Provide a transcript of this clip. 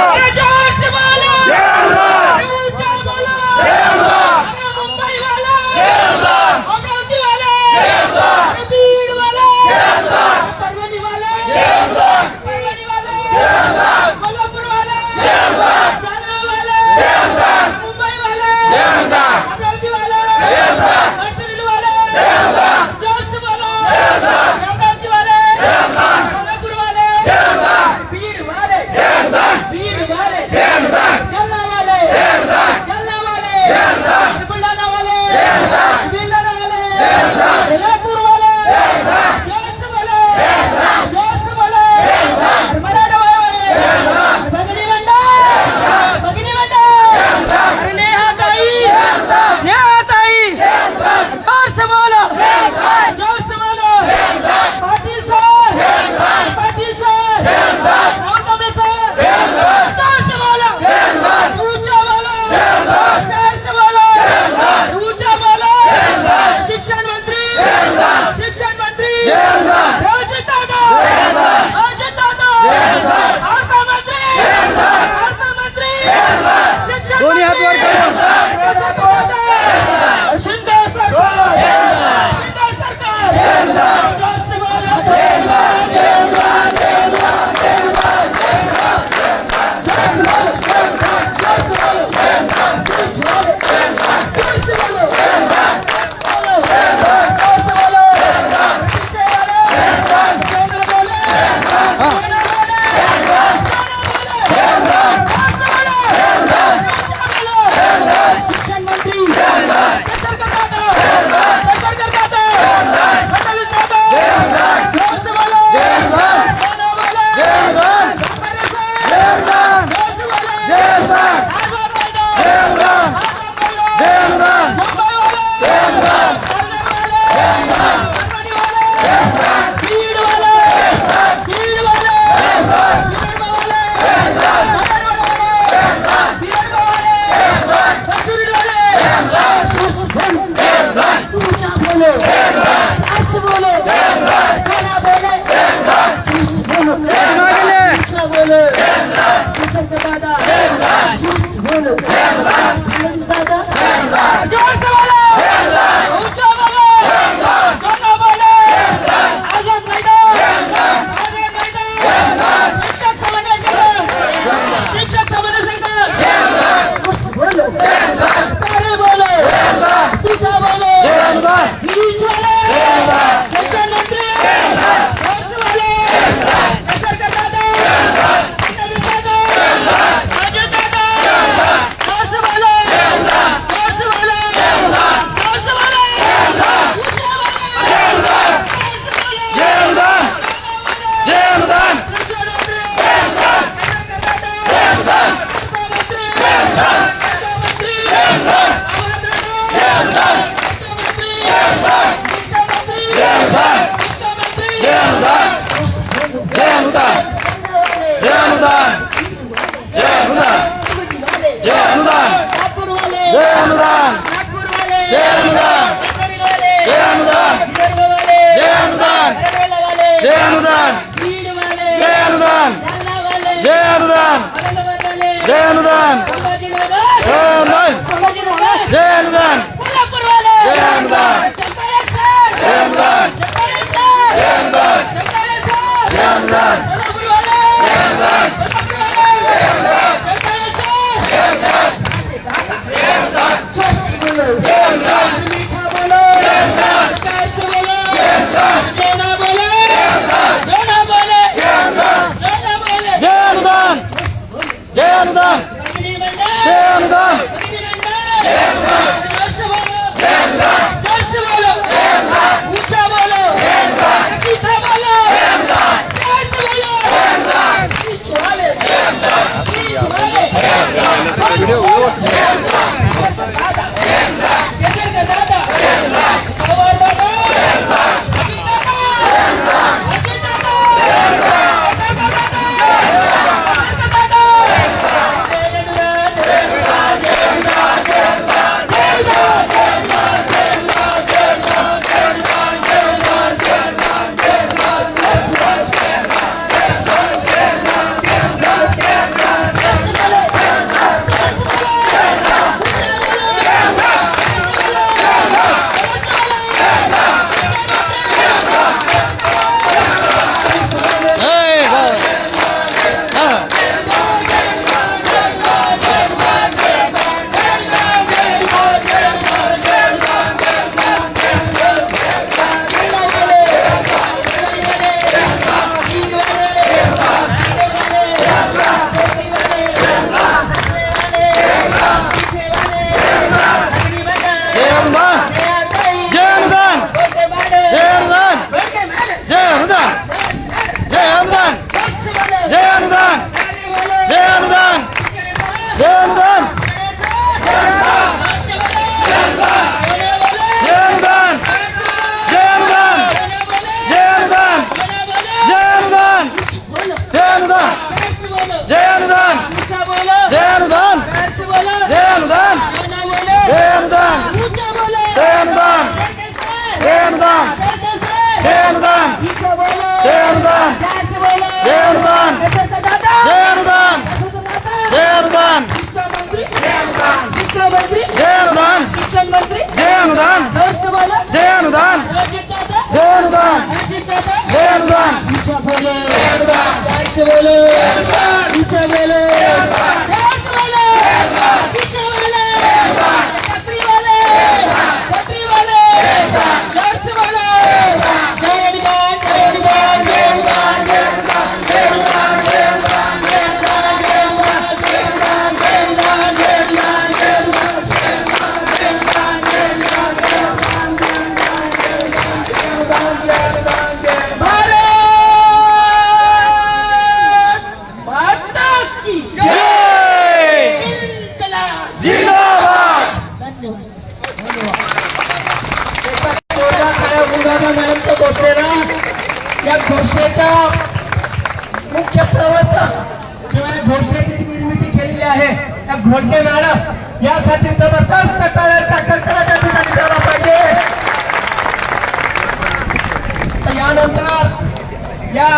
Yeah. Yeah, right. अनुदान। जय अनुदान। जय अनुदान। जय अनुदान। अनुदान जय अनुदान जय अनुदान जय अनुदान अनुदान मुख्य प्रवर्तक किंवा घोषणेची निर्मिती केलेली आहे त्या घोडके मॅडम यासाठी जबरदस्त टाळ्याचा कडकडा त्या ठिकाणी झाला पाहिजे. यानंतर या